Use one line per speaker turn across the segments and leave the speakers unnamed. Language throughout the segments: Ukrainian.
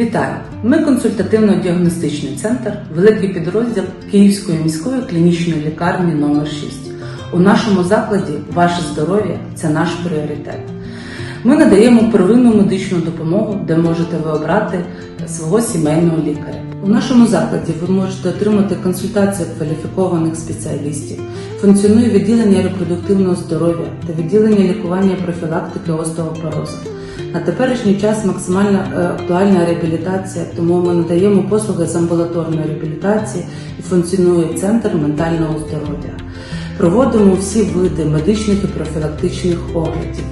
Вітаю! Ми консультативно-діагностичний центр, великий підрозділ Київської міської клінічної лікарні номер 6 У нашому закладі ваше здоров'я це наш пріоритет. Ми надаємо первинну медичну допомогу, де можете ви обрати свого сімейного лікаря. У нашому закладі ви можете отримати консультацію кваліфікованих спеціалістів. Функціонує відділення репродуктивного здоров'я та відділення лікування профілактики остеопорозу. На теперішній час максимально е, актуальна реабілітація, тому ми надаємо послуги з амбулаторної реабілітації і функціонує центр ментального здоров'я. Проводимо всі види медичних і профілактичних оглядів.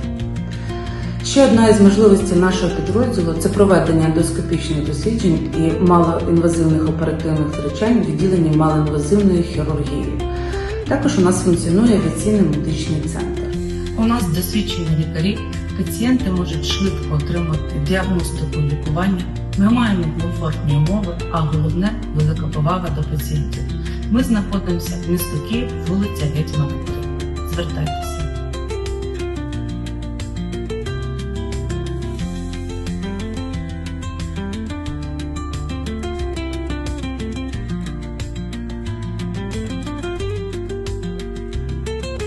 Ще одна із можливостей нашого підрозділу це проведення ендоскопічних досліджень і малоінвазивних оперативних втручань в відділенні малоінвазивної хірургії. Також у нас функціонує авіаційний медичний центр. У нас досвідчені лікарі, пацієнти можуть швидко отримати діагностику лікування. Ми маємо комфортні умови, а головне велика повага до пацієнтів. Ми знаходимося в місто Київ, вулиця Гетьмана. Звертайтеся.